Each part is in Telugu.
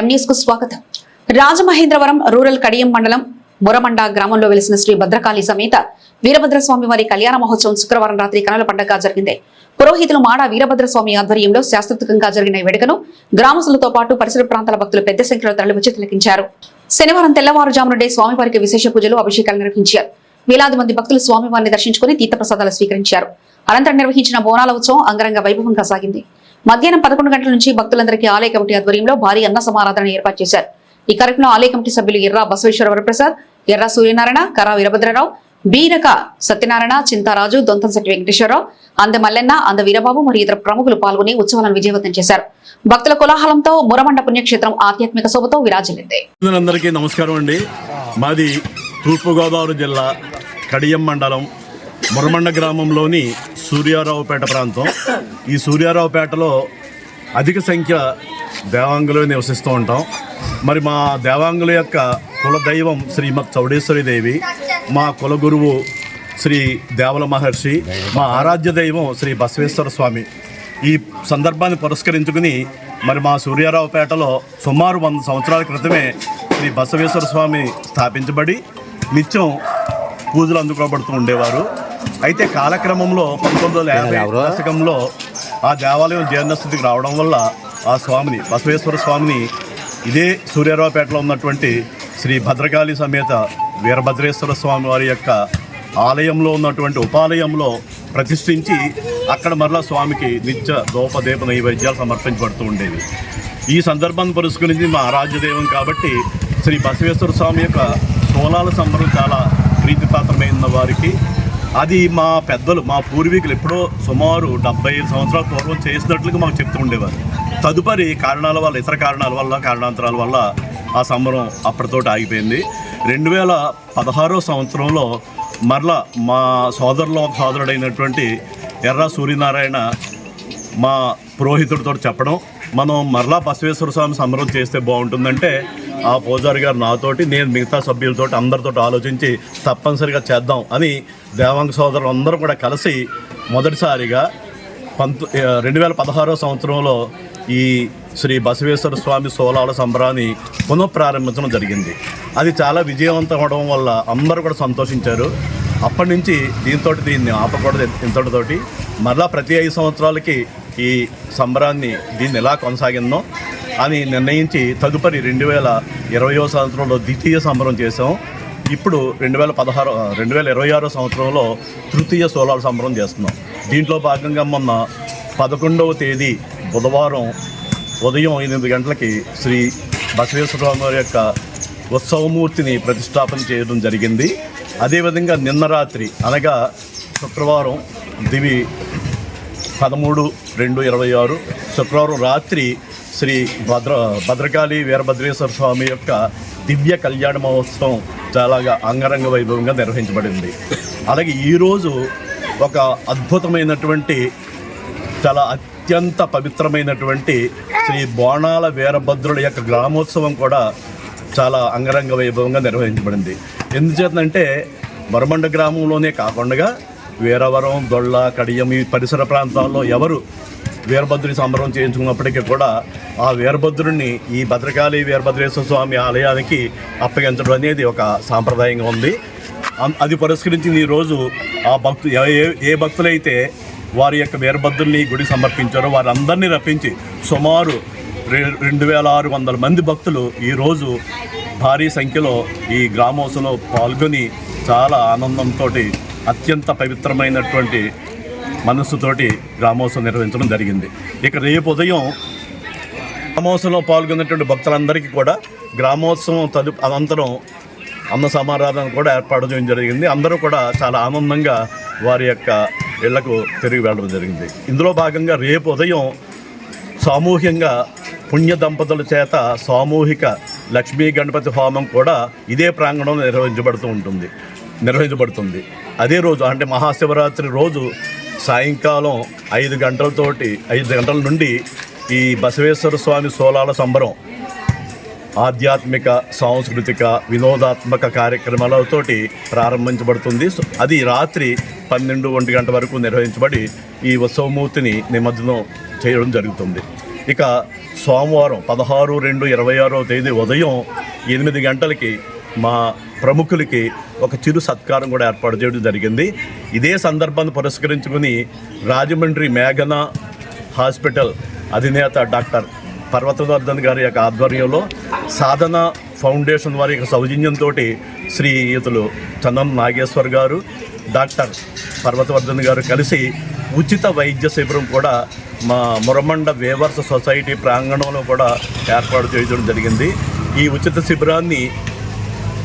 కు స్వాగతం. రాజమహేంద్రవరం రూరల్ కడియం మండలం మురమండ గ్రామంలో వెలిసిన శ్రీ భద్రకాళి సమేత వీరభద్రస్వామి వారి కళ్యాణ మహోత్సవం శుక్రవారం రాత్రి కనుల పండగ జరిగింది. పురోహితులు మాడ వీరభద్రస్వామి ఆధ్వర్యంలో శాస్త్రోక్తంగా జరిగిన వేడుకను గ్రామస్తులతో పాటు పరిసర ప్రాంతాల భక్తులు పెద్ద సంఖ్యలో తరలివచ్చి తిలకించారు. శనివారం తెల్లవారుజాము నుండే స్వామివారికి విశేష పూజలు అభిషేకాలు నిర్వహించారు. వేలాది మంది భక్తులు స్వామివారిని దర్శించుకుని తీర్థప్రసాదాలు స్వీకరించారు. అనంతరం నిర్వహించిన బోనాల ఉత్సవం అంగరంగ వైభవంగా సాగింది. మధ్యాహ్నం పదకొండు గంటల నుంచి భక్తులందరికీ ఆలయ కమిటీ ఆధ్వర్యంలో భారీ అన్న సమారాధన ఏర్పాటు చేశారు. ఈ కార్యక్రమంలో ఆలయ కమిటీ సభ్యులు ఎర్రా బసవేశ్వర వరప్రసాద్ ఎర్రా సూర్యనారాయణ కరా వీరభద్రరావు బీరక సత్యనారాయణ చింతారాజు దొంతంశెట్టి వెంకటేశ్వరరావు అంద మల్లెన్న అంద వీరబాబు మరియు ఇతర ప్రముఖులు పాల్గొని ఉత్సవాలను విజయవంతం చేశారు. భక్తుల కోలాహలంతో మురమండ పుణ్యక్షేత్రం ఆధ్యాత్మిక శోభతో విరాజిల్లింది. అందరికీ నమస్కారం అండి. మాది తూర్పుగోదావరి జిల్లా కడియం మండలం మురమండ గ్రామంలోని సూర్యారావుపేట ప్రాంతం. ఈ సూర్యారావుపేటలో అధిక సంఖ్య దేవాంగులు నివసిస్తూ ఉంటాం. మరి మా దేవాంగుల యొక్క కుల దైవం చౌడేశ్వరి దేవి మా కుల గురువు శ్రీ దేవల మహర్షి మా ఆరాధ్య దైవం శ్రీ బసవేశ్వర స్వామి. ఈ సందర్భాన్ని పురస్కరించుకుని మరి మా సూర్యారావుపేటలో సుమారు వంద సంవత్సరాల క్రితమే శ్రీ బసవేశ్వర స్వామి స్థాపించబడి నిత్యం పూజలు అందుకోబడుతూ ఉండేవారు. అయితే కాలక్రమంలో పంతొమ్మిది వందల యాభై దశకంలో ఆ దేవాలయం జీర్ణస్థితికి రావడం వల్ల ఆ స్వామిని బసవేశ్వర స్వామిని ఇదే సూర్యారావుపేటలో ఉన్నటువంటి శ్రీ భద్రకాళి సమేత వీరభద్రేశ్వర స్వామి వారి యొక్క ఆలయంలో ఉన్నటువంటి ఉపాలయంలో ప్రతిష్ఠించి అక్కడ మరలా స్వామికి నిత్య దోపదీప నైవేద్యాలు సమర్పించబడుతూ ఉండేవి. ఈ సందర్భాన్ని పురస్కరించి మా ఆరాధ్య దైవం కాబట్టి శ్రీ బసవేశ్వర స్వామి యొక్క సోలాల సంబరం చాలా ప్రీతిపాత్రమైన వారికి అది మా పెద్దలు మా పూర్వీకులు ఎప్పుడో సుమారు డెబ్బై ఐదు సంవత్సరాల పూర్వం చేసినట్లుగా మాకు చెప్తూ ఉండేవారు. తదుపరి కారణాల వల్ల ఇతర కారణాల వల్ల కారణాంతరాల వల్ల ఆ సంబరం అప్పటితోటి ఆగిపోయింది. రెండు వేల పదహారో సంవత్సరంలో మరలా మా సోదరులో ఒక సోదరుడైనటువంటి ఎర్ర సూర్యనారాయణ మా పురోహితుడితో చెప్పడం మనం మరలా బసవేశ్వర స్వామి సంబరం చేస్తే బాగుంటుందంటే ఆ పూజారి గారు నాతోటి నేను మిగతా సభ్యులతో అందరితో ఆలోచించి తప్పనిసరిగా చేద్దాం అని దేవాంగ సోదరులు అందరూ కూడా కలిసి మొదటిసారిగా పంతొ రెండు వేల పదహారో సంవత్సరంలో ఈ శ్రీ బసవేశ్వర స్వామి సోలాల సంబరాన్ని పునఃప్రారంభించడం జరిగింది. అది చాలా విజయవంతం అవడం వల్ల అందరూ కూడా సంతోషించారు. అప్పటి నుంచి దీంతో దీన్ని ఆపకూడదు ఇంతటితోటి. మరలా ప్రతి ఐదు సంవత్సరాలకి ఈ సంబరాన్ని దీన్ని ఎలా కొనసాగిందో అని నిర్ణయించి తదుపరి రెండు వేల ఇరవయో సంవత్సరంలో ద్వితీయ సంబరం చేసాం ఇప్పుడు రెండు వేల పదహారు రెండు వేల ఇరవై ఆరో సంవత్సరంలో తృతీయ సోలార్ సంబరం చేస్తున్నాం. దీంట్లో భాగంగా మొన్న పదకొండవ తేదీ బుధవారం ఉదయం ఎనిమిది గంటలకి శ్రీ బసవేశ్వర యొక్క ఉత్సవమూర్తిని ప్రతిష్టాపన చేయడం జరిగింది. అదేవిధంగా నిన్న రాత్రి అనగా శుక్రవారం దివి పదమూడు రెండు ఇరవై ఆరు శుక్రవారం రాత్రి శ్రీ భద్ర భద్రకాళి వీరభద్రేశ్వర స్వామి యొక్క దివ్య కళ్యాణ మహోత్సవం చాలాగా అంగరంగ వైభవంగా నిర్వహించబడింది. అలాగే ఈరోజు ఒక అద్భుతమైనటువంటి చాలా అత్యంత పవిత్రమైనటువంటి శ్రీ బోనాల వీరభద్రుల యొక్క గ్రామోత్సవం కూడా చాలా అంగరంగ వైభవంగా నిర్వహించబడింది. ఎందుచేతంటే మరమండ గ్రామంలోనే కాకుండా వీరవరం దొళ్ళ కడియం ఈ పరిసర ప్రాంతాల్లో ఎవరు వీరభద్రుని సంబరం చేయించుకున్నప్పటికీ కూడా ఆ వీరభద్రుడిని ఈ భద్రకాళి వీరభద్రేశ్వర స్వామి ఆలయానికి అప్పగించడం అనేది ఒక సాంప్రదాయంగా ఉంది. అది పురస్కరించి ఈరోజు ఆ భక్తు ఏ- ఏ- భక్తులైతే వారి యొక్క వీరభద్రుల్ని గుడి సమర్పించారో వారందరినీ రప్పించి సుమారు రె- రెండు వేల ఆరు వందల మంది భక్తులు ఈరోజు భారీ సంఖ్యలో ఈ గ్రామోత్సవంలో పాల్గొని చాలా ఆనందంతో అత్యంత పవిత్రమైనటువంటి మనస్సుతోటి గ్రామోత్సవం నిర్వహించడం జరిగింది. ఇక రేపు ఉదయం గ్రామోత్సవంలో పాల్గొన్నటువంటి భక్తులందరికీ కూడా గ్రామోత్సవం తదు అనంతరం అన్న సమారాధన కూడా ఏర్పాటు చేయడం జరిగింది. అందరూ కూడా చాలా ఆనందంగా వారి యొక్క ఇళ్ళకు తిరిగి వెళ్ళడం జరిగింది. ఇందులో భాగంగా రేపు ఉదయం సామూహికంగా పుణ్య దంపతుల చేత సామూహిక లక్ష్మీ గణపతి హోమం కూడా ఇదే ప్రాంగణంలో నిర్వహించబడుతూ ఉంటుంది. నిర్వహించబడుతుంది. అదే రోజు అంటే మహాశివరాత్రి రోజు సాయంకాలం ఐదు గంటలతోటి ఐదు గంటల నుండి ఈ బసవేశ్వర స్వామి సోలాల సంబరం ఆధ్యాత్మిక సాంస్కృతిక వినోదాత్మక కార్యక్రమాలతోటి ప్రారంభించబడుతుంది. సో అది రాత్రి పన్నెండు ఒంటి గంట వరకు నిర్వహించబడి ఈ ఉత్సవమూర్తిని నిమజ్జనం చేయడం జరుగుతుంది. ఇక సోమవారం పదహారు రెండు ఇరవై ఆరో తేదీ ఉదయం ఎనిమిది గంటలకి మా ప్రముఖులకి ఒక చిరు సత్కారం కూడా ఏర్పాటు చేయడం జరిగింది. ఇదే సందర్భాన్ని పురస్కరించుకుని రాజమండ్రి మేఘన హాస్పిటల్ అధినేత డాక్టర్ పర్వతవర్ధన్ గారి యొక్క ఆధ్వర్యంలో సాధన ఫౌండేషన్ వారి యొక్క సౌజన్యంతో శ్రీయుతులు చందన్ నాగేశ్వర్ గారు డాక్టర్ పర్వతవర్ధన్ గారు కలిసి ఉచిత వైద్య శిబిరం కూడా మా మురమండ వేవర్స్ సొసైటీ ప్రాంగణంలో కూడా ఏర్పాటు చేయడం జరిగింది. ఈ ఉచిత శిబిరాన్ని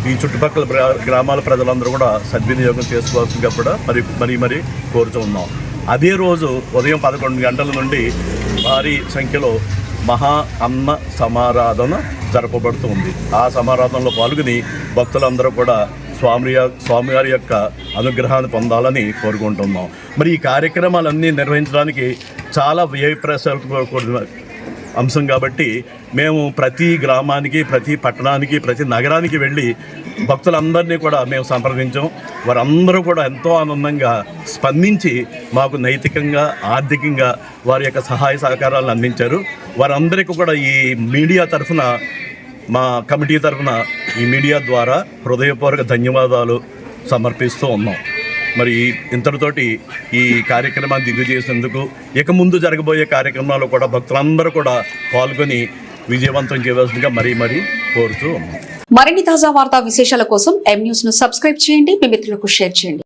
ఈ చుట్టుపక్కల గ్రామాల ప్రజలందరూ కూడా సద్వినియోగం చేసుకోవాల్సిందిగా కూడా మరి మరి మరి కోరుతూ ఉన్నాం. అదే రోజు ఉదయం పదకొండు గంటల నుండి భారీ సంఖ్యలో మహా అన్న సమారాధన జరపబడుతుంది ఆ సమారాధనలో పాల్గొని భక్తులందరూ కూడా స్వామి స్వామివారి యొక్క అనుగ్రహాన్ని పొందాలని కోరుకుంటున్నాం. మరి ఈ కార్యక్రమాలన్నీ నిర్వహించడానికి చాలా వ్యయ ప్రసారాలతో అంశం కాబట్టి మేము ప్రతి గ్రామానికి ప్రతి పట్టణానికి ప్రతి నగరానికి వెళ్ళి భక్తులందరినీ కూడా మేము సంప్రదించాం. వారందరూ కూడా ఎంతో ఆనందంగా స్పందించి మాకు నైతికంగా ఆర్థికంగా వారి యొక్క సహాయ సహకారాలను అందించారు. వారందరికీ కూడా ఈ మీడియా తరఫున మా కమిటీ తరఫున ఈ మీడియా ద్వారా హృదయపూర్వక ధన్యవాదాలు సమర్పిస్తూ ఉన్నాం. మరి ఇంతటితోటి ఈ కార్యక్రమాన్ని దిగు చేసేందుకు ఇక ముందు జరగబోయే కార్యక్రమాలు కూడా భక్తులందరూ కూడా పాల్గొని విజయవంతం చేయవలసిందిగా మరీ మరీ కోరుతూ మరిన్ని తాజా వార్తా విశేషాల కోసం ఎం న్యూస్ను సబ్స్క్రైబ్ చేయండి మీ మిత్రులకు షేర్ చేయండి.